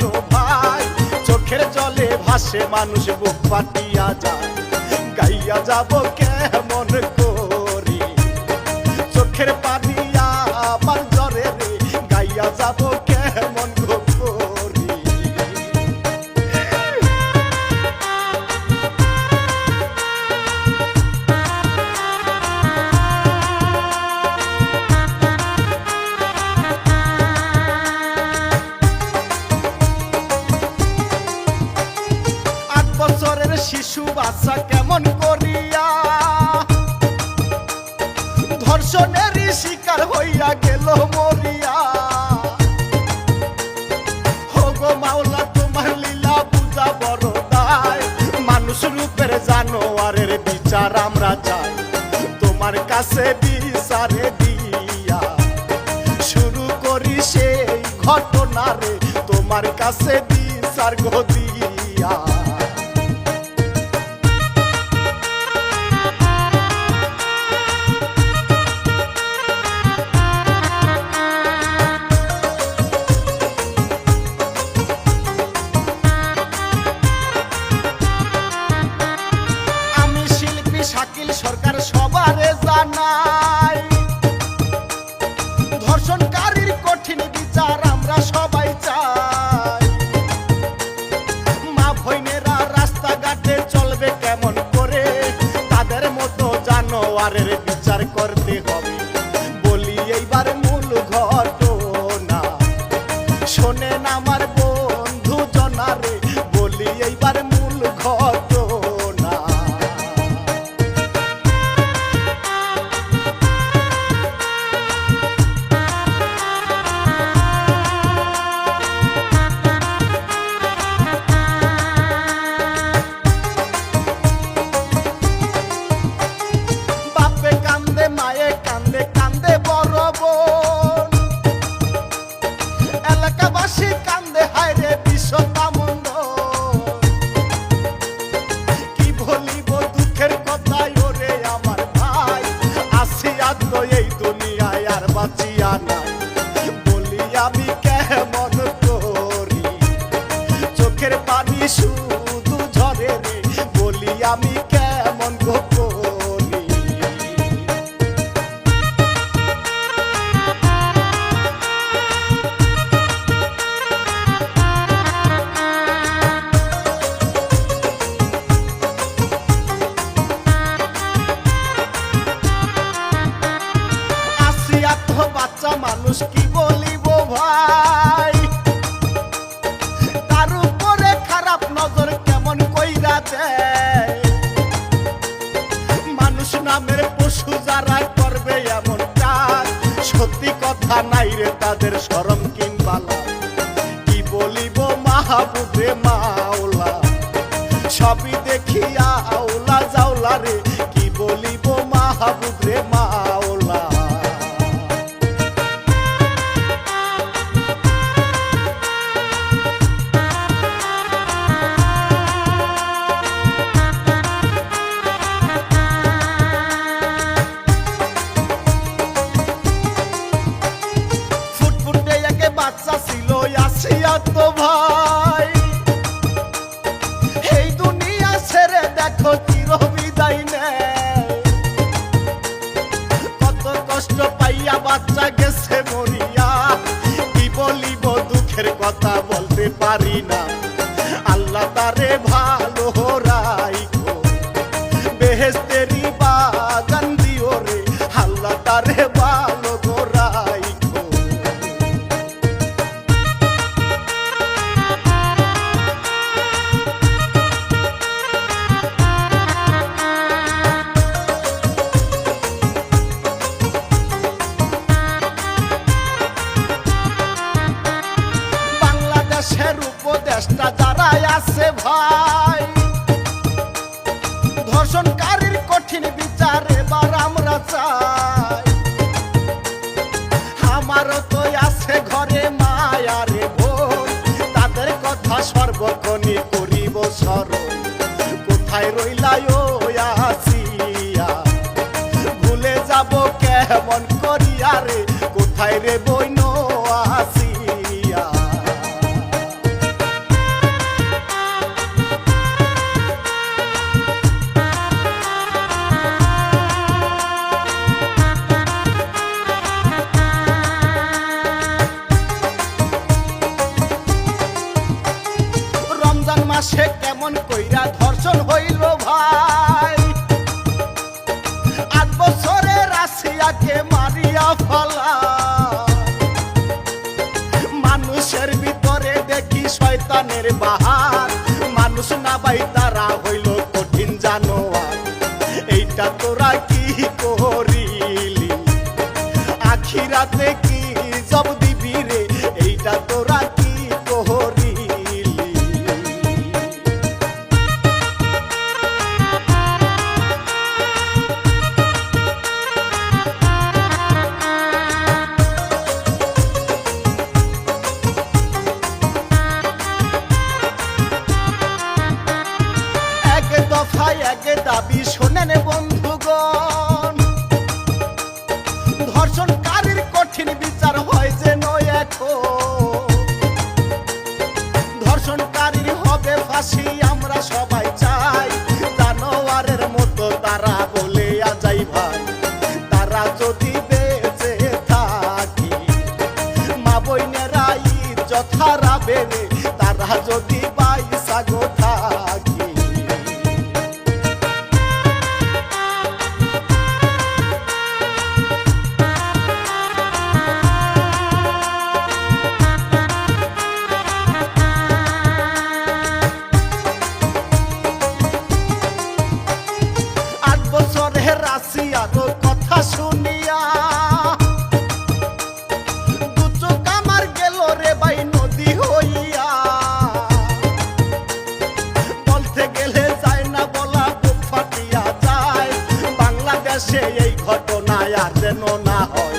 গো ভাই চোখের জলে ভাসে মানুষ বুক পাটিয়া যায়। গাইয়া যাব কেমন শিশু বাচ্চা কেমন করিয়া? ধর্ষণের শিকার হইয়া গেল মরিয়া। হোগো তোমার লীলা পূজা বড় দায়। মানুষ রূপের জানোয়ারের বিচার আমরা চাই। তোমার কাছে বিচারে দিয়া। শুরু করি সেই ঘটনা রে তোমার কাছে বিচার গদিয়া ধর্ষণকারীর কঠিন বিচার আমরা সবাই চাই। মা ভৈনেরা রাস্তাঘাটে চলবে কেমন করে? তাদের মতো জানোয়ারের মায়ে কান্দে তো মানুষ কি বলিব ভাই? তার উপরে খারাপ নজর কেমন কইরা দেয়? মানুষ নামের পশু যারা করবে এমন কাজ সত্যি কথা নাই রে তাদের সরম কিনবালা কি বলিব মাহবুবে মাওলা? সবই দেখিয়া কত কষ্ট পাইয়া গেছে দুঃখের কথা বলতে পারি না। আল্লাহ তারে ভালো যারা আছে ভাই। ধর্ষণকারীর কঠিন বিচার এবার আমরা চাই। আমারও তো আছে ঘরে মায়ারে তাদের কথা সর্বক্ষণই করিব কোথায় রইলাই মাসে কেমন কইরা ধর্ষণ হইল ভাই। আট বছরে রাশিয়াকে মারিয়া ফলা। মানুষের ভিতরে দেখি শয়তানের বাহার। মানুষ না বাই তারা হইল কঠিন জানোয়ার। এইটা তোরা কি যদি আর যেন না হয়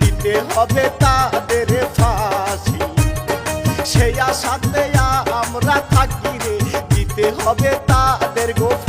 দিতে হবে তাদের ফাঁসি সেই আশাতে আমরা থাকি রে দিতে হবে তাদের গোফা